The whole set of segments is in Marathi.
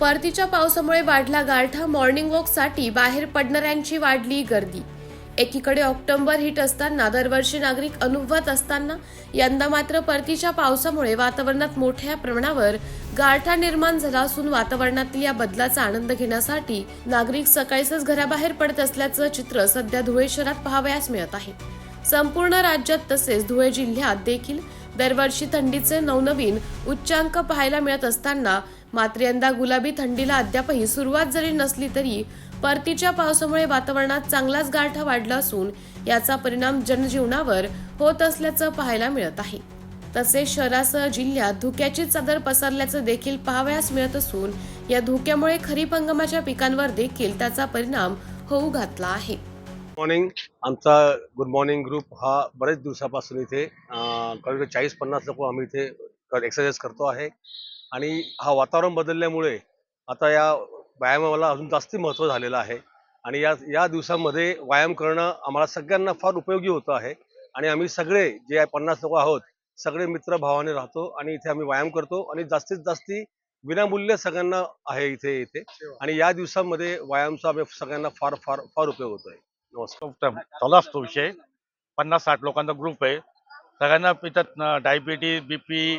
परतीच्या पावसामुळे वाढला गारठा मॉर्निंग वॉकसाठी बाहेर पडणाऱ्यांची वाढली गर्दी. एकीकडे ऑक्टोबर हिट असताना दरवर्षी नागरिक अनुभवत असताना यंदा मात्र परतीच्या पावसामुळे वातावरणात मोठ्या प्रमाणावर गारठा निर्माण झाला असून वातावरणातील या बदलाचा आनंद घेण्यासाठी नागरिक सकाळीच घराबाहेर पडत असल्याचं चित्र सध्या धुळे शहरात पाहावयास मिळत आहे. संपूर्ण राज्यात तसेच धुळे जिल्ह्यात देखील दरवर्षी थंडीचे नवनवीन उच्चांक पाहायला मिळत असताना मात्र यंदा गुलाबी थंडीला अद्यापही सुरुवात जरी नसली तरी परतीच्या पावसामुळे वातावरणात चांगलाच गारठा वाढला असून याचा परिणाम जनजीवनावर होत असल्याचं पाहायला मिळत आहे. तसेच शहरासह जिल्ह्यात धुक्याची चादर पसरल्याचं देखील पाहावयास मिळत असून या धुक्यामुळे खरीप हंगामाच्या पिकांवर देखील त्याचा परिणाम होऊ घातला आहे. मॉर्निंग आमचा गुड मॉर्निंग ग्रुप हा बरेच दिवसापासून इथे चाळीस पन्नास लोक आम्ही इथे एक्सरसाइज करतो आहे. आणि हा वातावरण बदलल्यामुळे आता या व्यायामाला अजून जास्ती महत्त्व झालेलं आहे. आणि या या दिवसामध्ये व्यायाम करणं आम्हाला सगळ्यांना फार उपयोगी होतं आहे. आणि आम्ही सगळे जे पन्नास लोक आहोत सगळे मित्र भावाने राहतो आणि इथे आम्ही व्यायाम करतो आणि जास्तीत जास्ती विनामूल्य सगळ्यांना आहे इथे इथे. आणि या दिवसामध्ये व्यायामचा आम्ही सगळ्यांना फार फार फार उपयोग होतो आहे. नमस्कार. चालू असतो विषय. पन्नास साठ लोकांचा ग्रुप आहे. सगळ्यांना त्याच्यात डायबिटीज बीपी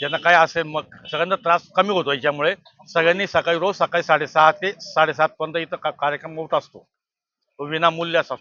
ज्यांना काय असेल मग सगळ्यांना त्रास कमी होतो याच्यामुळे सगळ्यांनी सकाळी रोज सकाळी साडेसहा ते साडेसात पर्यंत इथं का- कार्यक्रम होत असतो. तो विनामूल्य असतो.